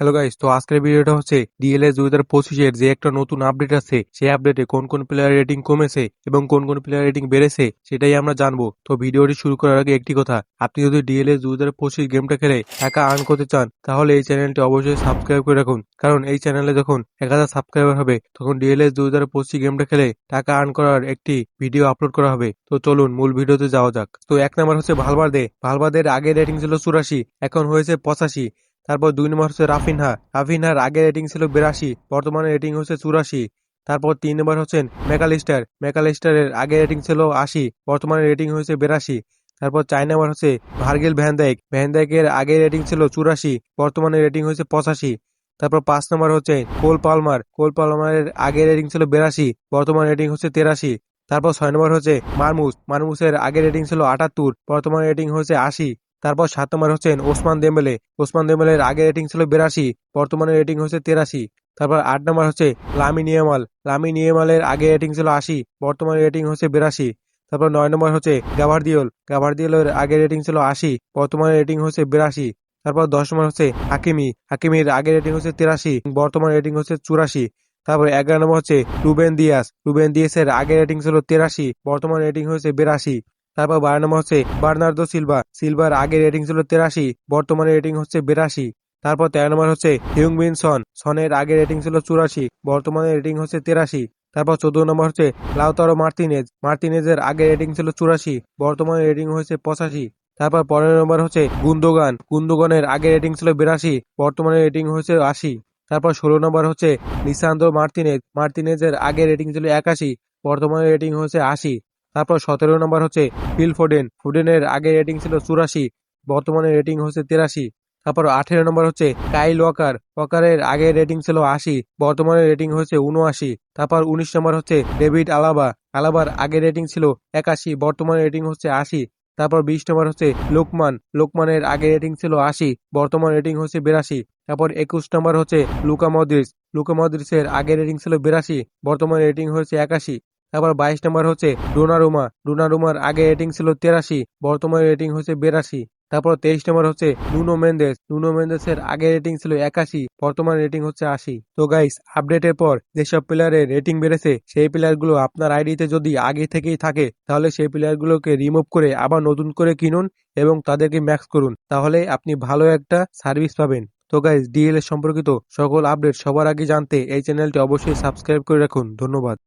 Hello guys তো আজকের ভিডিওটা হচ্ছে ডিএলএস দুই হাজার পঁচিশের যে একটা নতুন আপডেট আছে, সেই আপডেটে কোন কোন প্লেয়ার রেটিং কমেছে এবং কোন কোন প্লেয়ার রেটিং বেড়েছে সেটাই আমরা জানব। তো ভিডিওটি শুরু করার আগে একটি কথা, আপনি যদি ডিএলএস দুই হাজার পঁচিশ গেমটা খেলে টাকা আর্ন করতে চান, তাহলে এই চ্যানেলটি অবশ্যই সাবস্ক্রাইব করে রাখুন। কারণ এই চ্যানেলে যখন এক হাজার সাবস্ক্রাইবার হবে, তখন ডিএলএস দুই হাজার পঁচিশ গেমটা খেলে টাকা আর্ন করার একটি ভিডিও আপলোড করা হবে। তো চলুন মূল ভিডিওতে যাওয়া যাক। তো এক নাম্বার হচ্ছে ভালবার্দে। ভালবার্দের আগে রেটিং ছিল চুরাশি, এখন হয়েছে পঁচাশি। তারপর দুই নম্বর হচ্ছে রাফিনহা। রাফিনহার আগে রেটিং ছিল বিরাশি, বর্তমানে রেটিং হচ্ছে চুরাশি। তারপর তিন নম্বর হচ্ছেন মেকালিস্টার মেকালিস্টারের আগে রেটিং ছিল আশি, বর্তমানে রেটিং হয়েছে বিরাশি। তারপর চার নম্বর হচ্ছে ভার্গেল ভ্যানদাইক ভ্যানদাইকের আগে রেটিং ছিল চুরাশি, বর্তমানে রেটিং হয়েছে পঁচাশি। তারপর পাঁচ নম্বর হচ্ছে কোল পালমার। কোল পালমারের আগে রেটিং ছিল বিরাশি, বর্তমান রেটিং হচ্ছে তেরাশি। তারপর ছয় নম্বর হচ্ছে মারমুস। মারমুসের আগে রেটিং ছিল আটাত্তর, বর্তমান রেটিং হচ্ছে আশি। তারপর সাত নম্বর হচ্ছেন ওসমান দেম্বেলে। ওসমান দেম্বেলের আগে রেটিং ছিল বিরাশি, বর্তমানে রেটিং হচ্ছে তেরাশি। তারপর আট নম্বর হচ্ছে লামি নিয়েমাল লামি নিয়েমালের আগে রেটিং ছিল আশি, বর্তমানে রেটিং হচ্ছে বিরাশি। তারপর নয় নম্বর হচ্ছে গাভারদিওল গাভারদিওলের আগে রেটিং ছিল আশি, বর্তমানে রেটিং হচ্ছে বিরাশি। তারপর দশ নম্বর হচ্ছে হাকিমি। হাকিমির আগে রেটিং হচ্ছে তিরাশি, বর্তমান রেটিং হচ্ছে চুরাশি। তারপর এগারো নম্বর হচ্ছে রুবেন দিয়াস। রুবেন দিয়াসের আগে রেটিং ছিল তিরাশি, বর্তমান রেটিং হচ্ছে বিরাশি। তারপর বারো নম্বর হচ্ছে বার্নার্দো সিলভা। সিলভার আগে রেটিং ছিল তেরাশি, বর্তমানে রেটিং হচ্ছে বিরাশি। তারপর তেরো নম্বর হচ্ছে হিউংবিন সন। সনের আগে রেটিং ছিল চুরাশি, বর্তমানে রেটিং হচ্ছে তেরাশি। তারপর চোদ্দ নম্বর হচ্ছে লাউতারো মার্তিনেজ। মার্তিনেজের আগে রেটিং ছিল চুরাশি, বর্তমানে রেটিং হয়েছে পঁচাশি। তারপর পনেরো নম্বর হচ্ছে গুন্দোগান। গুন্দোগানের আগে রেটিং ছিল বিরাশি, বর্তমানে রেটিং হয়েছে আশি। তারপর ষোলো নম্বর হচ্ছে লিসান্দ্রো মার্তিনেজ। মার্তিনেজের আগে রেটিং ছিল একাশি, বর্তমানে রেটিং হয়েছে আশি। তারপর সতেরো নম্বর হচ্ছে ফিল ফোডেন ফোডেনের আগে রেটিং ছিল চুরাশি, বর্তমানে রেটিং হচ্ছে তিরাশি। তারপর আঠেরো নম্বর হচ্ছে কাইল ওয়াকার। ওয়াকারের আগে রেটিং ছিল আশি, বর্তমানে রেটিং হচ্ছে উনআশি তারপর উনিশ নম্বর হচ্ছে ডেভিড আলাবা। আলাবার আগে রেটিং ছিল একাশি, বর্তমানে রেটিং হচ্ছে আশি। তারপর বিশ নম্বর হচ্ছে লোকমান। লোকমানের আগে রেটিং ছিল আশি, বর্তমান রেটিং হচ্ছে বিরাশি। তারপর একুশ নম্বর হচ্ছে লুকা মদ্রিস লুকা মদ্রিসের আগে রেটিং ছিল বিরাশি, বর্তমান রেটিং হচ্ছে একাশি। তারপর বাইশ নম্বর হচ্ছে ডোনারুমা। ডোনারুমার আগে রেটিং ছিল তেরাশি, বর্তমানে রেটিং হচ্ছে বিরাশি। তারপর তেইশ নম্বর হচ্ছে নুনো মেন্দেস। নুনো মেন্দেসের আগে রেটিং ছিল একাশি, বর্তমান রেটিং হচ্ছে আশি। তো গাইস আপডেটের পর যেসব প্লেয়ারের রেটিং বেড়েছে, সেই প্লেয়ারগুলো আপনার আইডিতে যদি আগে থেকেই থাকে, তাহলে সেই প্লেয়ারগুলোকে রিমুভ করে আবার নতুন করে কিনুন এবং তাদেরকে ম্যাক্স করুন। তাহলে আপনি ভালো একটা সার্ভিস পাবেন। তো গাইস ডিএল সম্পর্কিত সকল আপডেট সবার আগে জানতে এই চ্যানেলটি অবশ্যই সাবস্ক্রাইব করে রাখুন। ধন্যবাদ।